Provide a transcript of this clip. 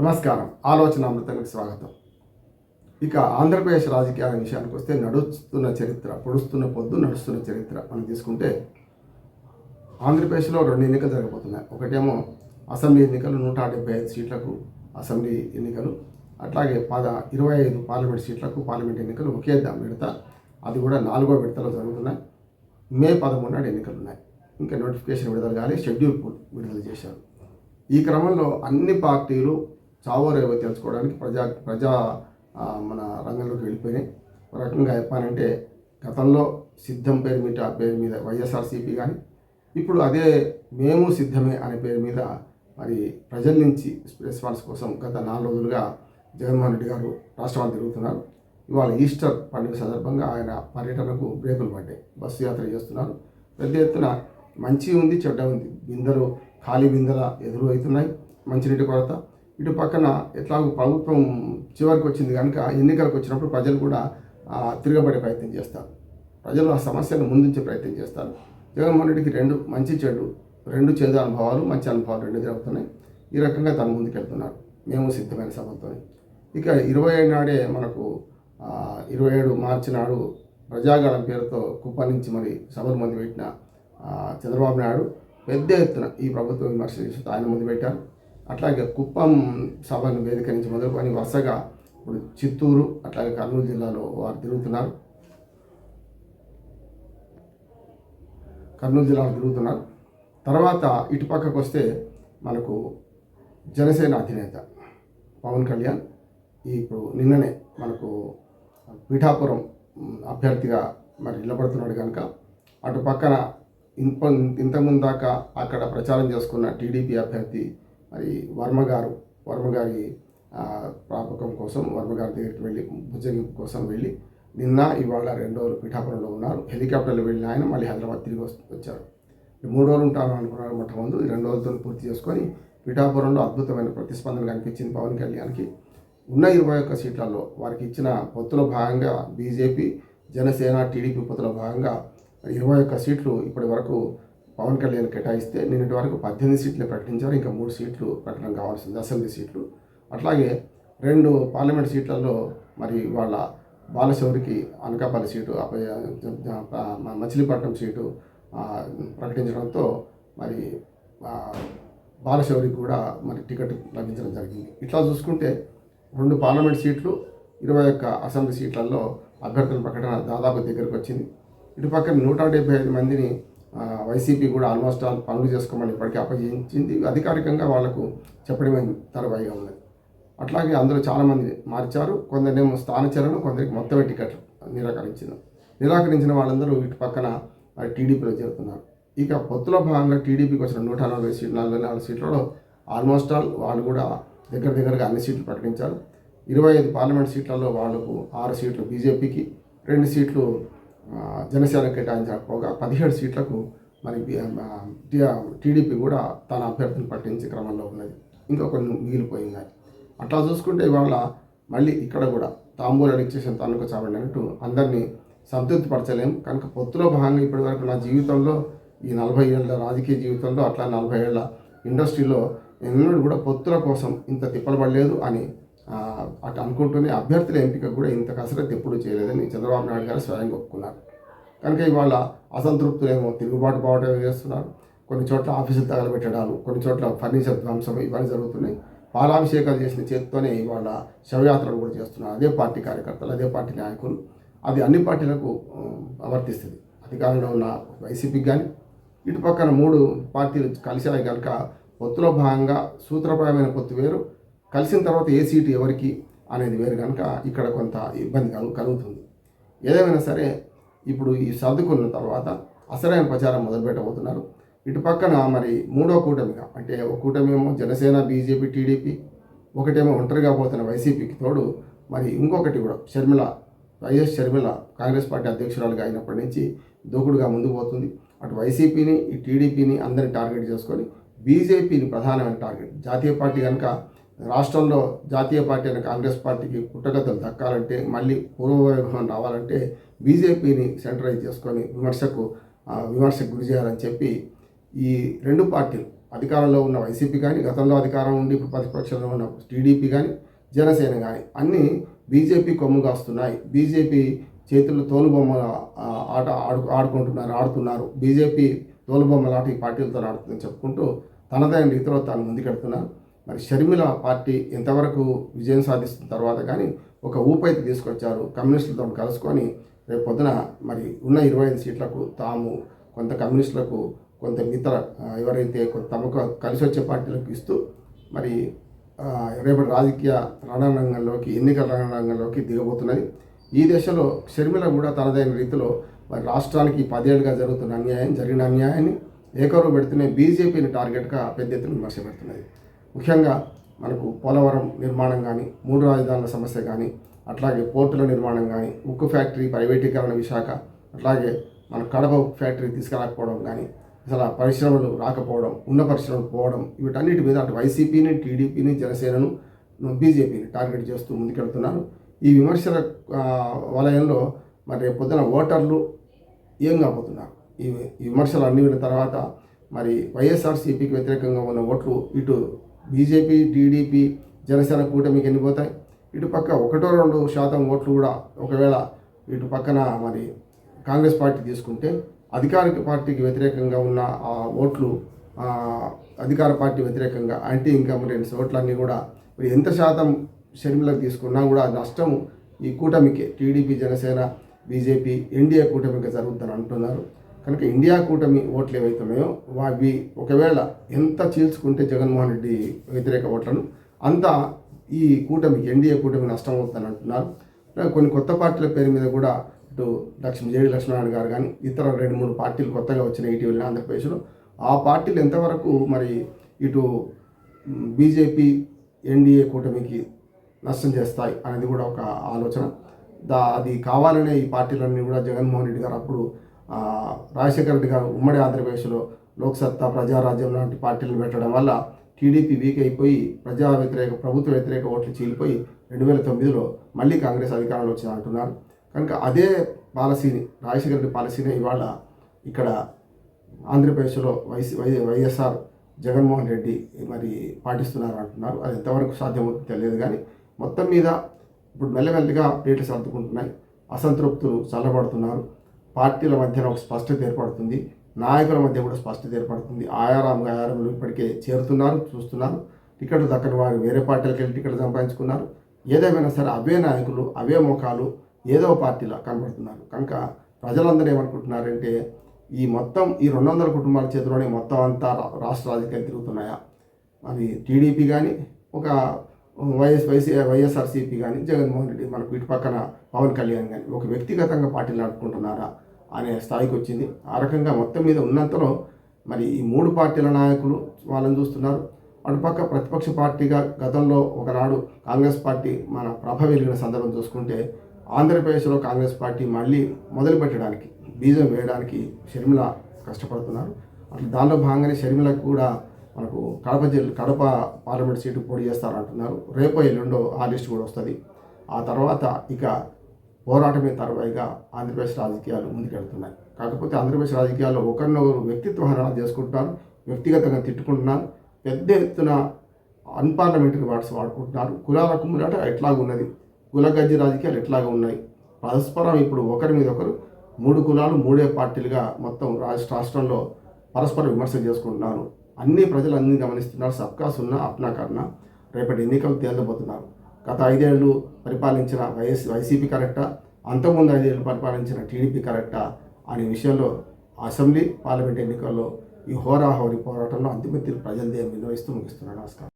నమస్కారం. ఆలోచన అమృతానికి స్వాగతం. ఇక ఆంధ్రప్రదేశ్ రాజకీయాల విషయానికి వస్తే నడుస్తున్న చరిత్ర పొడుస్తున్న పొద్దు నడుస్తున్న చరిత్ర మనం తీసుకుంటే ఆంధ్రప్రదేశ్లో రెండు ఎన్నికలు జరగబోతున్నాయి. ఒకటేమో అసెంబ్లీ ఎన్నికలు నూట డెబ్బై ఐదు సీట్లకు అసెంబ్లీ ఎన్నికలు అట్లాగే పద ఇరవై ఐదు పార్లమెంట్ సీట్లకు పార్లమెంట్ ఎన్నికలు ఒకే దా- విడత అది కూడా నాలుగో విడతలో జరుగుతున్నాయి. మే పదమూడు నాడు ఎన్నికలు ఉన్నాయి ఇంకా నోటిఫికేషన్ విడుదల కాలి షెడ్యూల్ విడుదల చేశారు. ఈ క్రమంలో అన్ని పార్టీలు చావో రేవో తెలుసుకోవడానికి ప్రజా ప్రజా మన రంగంలోకి వెళ్ళిపోయినాయి. ఒక రకంగా చెప్పానంటే గతంలో సిద్ధం పేరు మీద పేరు మీద వైఎస్ఆర్సీపీ కానీ ఇప్పుడు అదే మేము సిద్ధమే అనే పేరు మీద మరి ప్రజల నుంచి రెస్పాన్స్ కోసం గత నాలుగు రోజులుగా జగన్మోహన్ రెడ్డి గారు రాష్ట్రాలు తిరుగుతున్నారు. ఇవాళ ఈస్టర్ పండుగ సందర్భంగా ఆయన పర్యటనకు బ్రేకులు పడ్డాయి. బస్సు యాత్ర చేస్తున్నారు. పెద్ద ఎత్తున మంచి ఉంది చెడ్డ ఉంది. బిందెలు ఖాళీ బిందెల ఎదురు అవుతున్నాయి. మంచినీటి కొరత ఇటు పక్కన ఎట్లాగో ప్రభుత్వం చివరికి వచ్చింది కనుక ఎన్నికలకు వచ్చినప్పుడు ప్రజలు కూడా తిరగబడే ప్రయత్నం చేస్తారు. ప్రజలు ఆ సమస్యను ముందుంచే ప్రయత్నం చేస్తారు. జగన్మోహన్ రెడ్డికి రెండు మంచి చెడు రెండు చేదు అనుభవాలు మంచి అనుభవాలు రెండు జరుగుతున్నాయి. ఈ రకంగా తన ముందుకెళ్తున్నారు. మేము సిద్ధమైన సభతో ఇక ఇరవై ఏడు నాడే మనకు ఇరవై ఏడు మార్చి నాడు ప్రజాగళం పేరుతో కుప్ప నుంచి మరి సభలు మంది పెట్టిన చంద్రబాబు నాయుడు పెద్ద ఎత్తున ఈ ప్రభుత్వం విమర్శ చేసి ఆయన ముందు పెట్టారు. అట్లాగే కుప్పం సభను వేదిక నుంచి మొదలుకొని వరుసగా ఇప్పుడు చిత్తూరు అట్లాగే కర్నూలు జిల్లాలో వారు తిరుగుతున్నారు. కర్నూలు జిల్లాలో తిరుగుతున్నారు. తర్వాత ఇటు పక్కకు వస్తే మనకు జనసేన అధినేత పవన్ కళ్యాణ్ ఇప్పుడు నిన్ననే మనకు పీఠాపురం అభ్యర్థిగా మరి నిలబడుతున్నాడు కనుక అటు పక్కన ఇంత ఇంతకుముందు దాకా అక్కడ ప్రచారం చేసుకున్న టీడీపీ అభ్యర్థి మరి వర్మ గారు ప్రాపకం కోసం వర్మగారి దగ్గరికి వెళ్ళి భుజగింపు కోసం వెళ్ళి నిన్న ఇవాళ రెండు రోజులు పీఠాపురంలో ఉన్నారు. హెలికాప్టర్లో వెళ్ళిన ఆయన మళ్ళీ హైదరాబాద్ తిరిగి వచ్చారు. మూడు రోజులు ఉంటాను అనుకున్నారు మొట్టమొదటి ఈ రెండు రోజులతో పూర్తి చేసుకొని పీఠాపురంలో అద్భుతమైన ప్రతిస్పందన కనిపించింది పవన్ కళ్యాణ్కి. ఉన్న ఇరవై ఒక్క సీట్లలో వారికి ఇచ్చిన పొత్తులో భాగంగా బీజేపీ జనసేన టీడీపీ పొత్తులో భాగంగా ఇరవై ఒక్క సీట్లు ఇప్పటి వరకు పవన్ కళ్యాణ్ కేటాయిస్తే నిన్నటి వరకు పద్దెనిమిది సీట్లు ప్రకటించారు ఇంకా మూడు సీట్లు ప్రకటన కావాల్సింది అసెంబ్లీ సీట్లు. అట్లాగే రెండు పార్లమెంట్ సీట్లలో మరి వాళ్ళ బాలశౌరికి అనకాపల్లి సీటు మచిలీపట్నం సీటు ప్రకటించడంతో మరి బాలశౌరికి కూడా మరి టికెట్ లభించడం జరిగింది. ఇట్లా చూసుకుంటే రెండు పార్లమెంట్ సీట్లు ఇరవై ఒక్క అసెంబ్లీ సీట్లలో అభ్యర్థుల ప్రకటన దాదాపు దగ్గరకు వచ్చింది. ఇటు పక్కన నూట డెబ్బై ఐదు మందిని వైసీపీ కూడా ఆల్మోస్ట్ ఆల్ పనులు చేసుకోమని ఇప్పటికీ అప్పగించింది. అధికారికంగా వాళ్ళకు చెప్పడమే తరవాయిగా ఉన్నది. అట్లాగే అందులో చాలామంది మార్చారు. కొందరినేమో స్థానచరణ కొందరికి మొత్తమే టికెట్లు నిరాకరించింది. నిరాకరించిన వాళ్ళందరూ ఇటు పక్కన టీడీపీలో చేరుతున్నారు. ఇక పొత్తులో భాగంగా టీడీపీకి వచ్చిన నూట నలభై సీట్లు నలభై నాలుగు సీట్లలో ఆల్మోస్ట్ ఆల్ వాళ్ళు కూడా దగ్గర దగ్గరగా అన్ని సీట్లు ప్రకటించారు. ఇరవై ఐదు పార్లమెంట్ సీట్లలో వాళ్ళకు ఆరు సీట్లు బీజేపీకి రెండు సీట్లు జనసేన కేటాయించకపోగా పదిహేడు సీట్లకు మరి టీడీపీ కూడా తన అభ్యర్థిని పట్టించే క్రమంలో ఉన్నది. ఇంకా కొన్ని మిగిలిపోయినాయి. అట్లా చూసుకుంటే ఇవాళ మళ్ళీ ఇక్కడ కూడా తాంబూలాలు ఇచ్చేసిన తనకు చావండి అంటూ అందరినీ సంతృప్తిపరచలేం. కనుక పొత్తులో భాగంగా ఇప్పటివరకు నా జీవితంలో ఈ నలభై ఏళ్ళ రాజకీయ జీవితంలో అట్లా నలభై ఏళ్ళ ఇండస్ట్రీలో ఎన్నడూ కూడా పొత్తుల కోసం ఇంత తిప్పలు పడలేదు అని అటు అనుకుంటూనే అభ్యర్థుల ఎంపిక కూడా ఇంత కసరత్తు ఎప్పుడూ చేయలేదని చంద్రబాబు నాయుడు గారు స్వయంగా ఒప్పుకున్నారు. కనుక ఇవాళ అసంతృప్తులేమో తిరుగుబాటు పోవటం చేస్తున్నారు. కొన్ని చోట్ల ఆఫీసులు తగలబెట్టడాలు కొన్ని చోట్ల ఫర్నిచర్ ధ్వంసం ఇవన్నీ జరుగుతున్నాయి. పాలాభిషేకాలు చేసిన చేతితోనే ఇవాళ శవయాత్రలు కూడా చేస్తున్నారు. అదే పార్టీ కార్యకర్తలు అదే పార్టీ నాయకులు. అది అన్ని పార్టీలకు వర్తిస్తుంది. అధికారంలో ఉన్న వైసీపీకి కానీ ఇటు పక్కన మూడు పార్టీలు కలిసాయి కనుక పొత్తులో భాగంగా సూత్రప్రాయమైన పొత్తు వేరు. కలిసిన తర్వాత ఏ సీటు ఎవరికి అనేది వేరు కనుక ఇక్కడ కొంత ఇబ్బంది కలు కలుగుతుంది. ఏదేమైనా సరే ఇప్పుడు ఈ సర్దుకున్న తర్వాత అసలైన ప్రచారం మొదలుపెట్టబోతున్నారు ఇటు పక్కన మరి మూడో కూటమిగా అంటే ఒక కూటమేమో జనసేన బీజేపీ టీడీపీ ఒకటేమో ఒంటరిగా పోతున్న వైసీపీకి తోడు మరి ఇంకొకటి కూడా షర్మిల వైఎస్ షర్మిల కాంగ్రెస్ పార్టీ అధ్యక్షురాలుగా అయినప్పటి నుంచి దూకుడుగా ముందు పోతుంది. అటు వైసీపీని ఈ టీడీపీని అందరిని టార్గెట్ చేసుకొని బీజేపీని ప్రధానమైన టార్గెట్ జాతీయ పార్టీ కనుక రాష్ట్రంలో జాతీయ పార్టీ అయిన కాంగ్రెస్ పార్టీకి పుట్టగతులు దక్కాలంటే మళ్ళీ పూర్వవైభవం రావాలంటే బీజేపీని సెంట్రలైజ్ చేసుకొని విమర్శకు విమర్శకు గురి చేయాలని చెప్పి ఈ రెండు పార్టీలు అధికారంలో ఉన్న వైసీపీ కానీ గతంలో అధికారం ఉండి ప్రతిపక్షంలో ఉన్న టీడీపీ కానీ జనసేన కానీ అన్నీ బీజేపీ కొమ్ము కాస్తున్నాయి. బీజేపీ చేతుల్లో తోలుబొమ్మల ఆట ఆడు ఆడుకుంటున్నారు ఆడుతున్నారు. బీజేపీ తోలుబొమ్మలాట ఈ పార్టీలతో ఆడుతుందని చెప్పుకుంటూ తనదైన రీతిలో తాను ముందుకెడుతున్నారు. మరి షర్మిల పార్టీ ఎంతవరకు విజయం సాధిస్తున్న తర్వాత కానీ ఒక ఊపైతే తీసుకొచ్చారు. కమ్యూనిస్టులతో కలుసుకొని రేపు పొద్దున మరి ఉన్న ఇరవై ఐదు సీట్లకు తాము కొంత కమ్యూనిస్టులకు కొంత మిగతా ఎవరైతే కొంత తమకు కలిసి వచ్చే పార్టీలకు ఇస్తూ మరి రేపటి రాజకీయ రణరంగంలోకి ఎన్నికల రణరంగంలోకి దిగబోతున్నది. ఈ దశలో షర్మిల కూడా తనదైన రీతిలో మరి రాష్ట్రానికి పదేళ్ళుగా జరుగుతున్న అన్యాయం జరిగిన అన్యాయాన్ని ఏకరు పెడుతూనే బీజేపీని టార్గెట్గా పెద్ద ఎత్తున విమర్శ పెడుతున్నది. ముఖ్యంగా మనకు పోలవరం నిర్మాణం కానీ మూడు రాజధానుల సమస్య కానీ అట్లాగే పోర్టుల నిర్మాణం కానీ ఉక్కు ఫ్యాక్టరీ ప్రైవేటీకరణ విశాఖ అట్లాగే మన కడప ఫ్యాక్టరీ తీసుకురాకపోవడం కానీ అసలు పరిశ్రమలు రాకపోవడం ఉన్న పరిశ్రమలు పోవడం వీటన్నిటి మీద అటు వైసీపీని టీడీపీని జనసేనను బీజేపీని టార్గెట్ చేస్తూ ముందుకెళ్తున్నారు. ఈ విమర్శల వలయంలో మరి రేపు పొద్దున ఓటర్లు ఏం కాబోతున్నారు? ఈ ఈ విమర్శలు అన్ని విన్న తర్వాత మరి వైఎస్ఆర్సీపీకి వ్యతిరేకంగా ఉన్న ఓట్లు ఇటు బీజేపీ టీడీపీ జనసేన కూటమికి వెళ్ళిపోతాయి ఇటు పక్క ఒకటో రెండు శాతం ఓట్లు కూడా ఒకవేళ ఇటు పక్కన మరి కాంగ్రెస్ పార్టీ తీసుకుంటే అధికారిక పార్టీకి వ్యతిరేకంగా ఉన్న ఆ ఓట్లు అధికార పార్టీ వ్యతిరేకంగా యాంటీ ఇన్కంబరెన్స్ ఓట్లన్నీ కూడా మరి ఎంత శాతం షర్మిలకు తీసుకున్నా కూడా నష్టం ఈ కూటమికే. టీడీపీ జనసేన బీజేపీ ఎన్డీఏ కూటమికి జరుగుతుందని అంటున్నారు. కనుక ఇండియా కూటమి ఓట్లు ఏవైతున్నాయో అవి ఒకవేళ ఎంత చీల్చుకుంటే జగన్మోహన్ రెడ్డి వ్యతిరేక ఓట్లను అంత ఈ కూటమి ఎన్డీఏ కూటమి నష్టం అవుతుందని అంటున్నారు కొన్ని కొత్త పార్టీల పేరు మీద కూడా ఇటు లక్ష్మీ జేడి లక్ష్మీనారాయణ గారు కానీ ఇతర రెండు మూడు పార్టీలు కొత్తగా వచ్చిన ఇటీవల ఆంధ్రప్రదేశ్లో ఆ పార్టీలు ఎంతవరకు మరి ఇటు బీజేపీ ఎన్డీఏ కూటమికి నష్టం చేస్తాయి అనేది కూడా ఒక ఆలోచన. దా అది కావాలనే ఈ పార్టీలన్నీ కూడా జగన్మోహన్ రెడ్డి గారు అప్పుడు రాజశేఖర రెడ్డి గారు ఉమ్మడి ఆంధ్రప్రదేశ్లో లోక్సత్తా ప్రజారాజ్యం లాంటి పార్టీలను పెట్టడం వల్ల టీడీపీ వీక్ అయిపోయి ప్రజా వ్యతిరేక ప్రభుత్వ వ్యతిరేక ఓట్లు చీలిపోయి రెండు వేల తొమ్మిదిలో మళ్ళీ కాంగ్రెస్ అధికారంలో వచ్చింది అంటున్నారు. కనుక అదే పాలసీని రాజశేఖర రెడ్డి పాలసీని ఇవాళ ఇక్కడ ఆంధ్రప్రదేశ్లో YC Y YSR Jaganmohan Reddy మరి పాటిస్తున్నారు అంటున్నారు. అది ఎంతవరకు సాధ్యమవుతుందో తెలియదు కానీ మొత్తం మీద ఇప్పుడు మెల్లమెల్లగా ప్లేట్లు సర్దుకుంటున్నాయి. అసంతృప్తులు చల్లబడుతున్నారు. పార్టీల మధ్యన ఒక స్పష్టత ఏర్పడుతుంది. నాయకుల మధ్య కూడా స్పష్టత ఏర్పడుతుంది. ఆయారాం ఆయారంలు ఇప్పటికే చేరుతున్నారు చూస్తున్నారు. టికెట్లు దక్కని వారు వేరే పార్టీలకు వెళ్ళి టికెట్లు సంపాదించుకున్నారు. ఏదేమైనా సరే అవే నాయకులు అవే ముఖాలు ఏదో పార్టీలో కనబడుతున్నారు. కనుక ప్రజలందరూ ఏమనుకుంటున్నారంటే ఈ మొత్తం ఈ రెండు వందల కుటుంబాల చేతిలోనే మొత్తం అంతా రా- రాష్ట్ర రాజకీయాలు తిరుగుతున్నాయా? మరి టీడీపీ కానీ ఒక వైఎస్ వైసీ వైఎస్ఆర్సీపీ కానీ జగన్మోహన్ రెడ్డి మనకు ఇటు పక్కన పవన్ కళ్యాణ్ కానీ ఒక వ్యక్తిగతంగా పార్టీలు నడుపుకుంటున్నారా అనే స్థాయికి వచ్చింది. ఆ రకంగా మొత్తం మీద ఉన్నంతలో మరి ఈ మూడు పార్టీల నాయకులు వాళ్ళని చూస్తున్నారు. అటుపక్క ప్రతిపక్ష పార్టీగా గతంలో ఒకనాడు కాంగ్రెస్ పార్టీ మన ప్రభ వెలిగిన సందర్భం చూసుకుంటే ఆంధ్రప్రదేశ్లో కాంగ్రెస్ పార్టీ మళ్ళీ మొదలు పెట్టడానికి బీజం వేయడానికి షర్మిల కష్టపడుతున్నారు. అట్లా దానిలో భాగంగానే షర్మిలకు కూడా మనకు కడప జిల్లా కడప పార్లమెంట్ సీటు పోటీ చేస్తారంటున్నారు. రేపో ఎల్లుండో ఆ లిస్ట్ కూడా వస్తుంది. ఆ తర్వాత ఇక పోరాటమే తరవాయిగా ఆంధ్రప్రదేశ్ రాజకీయాలు ముందుకెళ్తున్నాయి. కాకపోతే ఆంధ్రప్రదేశ్ రాజకీయాల్లో ఒకరినొకరు వ్యక్తిత్వ హరణ చేసుకుంటున్నారు వ్యక్తిగతంగా తిట్టుకుంటున్నారు పెద్ద ఎత్తున అన్పార్లమెంటరీ వాట్స్ వాడుకుంటున్నారు. కులాల కుమ్ములాట ఎట్లాగున్నది కుల గజ్జి రాజకీయాలు ఎట్లాగా ఉన్నాయి? పరస్పరం ఇప్పుడు ఒకరి మీద ఒకరు మూడు కులాలు మూడే పార్టీలుగా మొత్తం రాష్ట్ర రాష్ట్రంలో పరస్పర విమర్శ చేసుకుంటున్నారు. అన్ని ప్రజలు అన్ని గమనిస్తున్నారు. సబ్కా సున్నా అప్నా కర్ణ రేపటి ఎన్నికలు తేల్చబోతున్నారు. గత ఐదేళ్ళు పరిపాలించిన వైఎస్ వైసీపీ కరెక్టా? అంతకుముందు ఐదేళ్ళు పరిపాలించిన టీడీపీ కరెక్టా? అనే విషయంలో అసెంబ్లీ పార్లమెంట్ ఎన్నికల్లో ఈ హోరాహోరీ పోరాటంలో అంతిమ తీర్పు ప్రజలదే నిర్వహిస్తూ ముగిస్తున్నాను. నమస్కారం.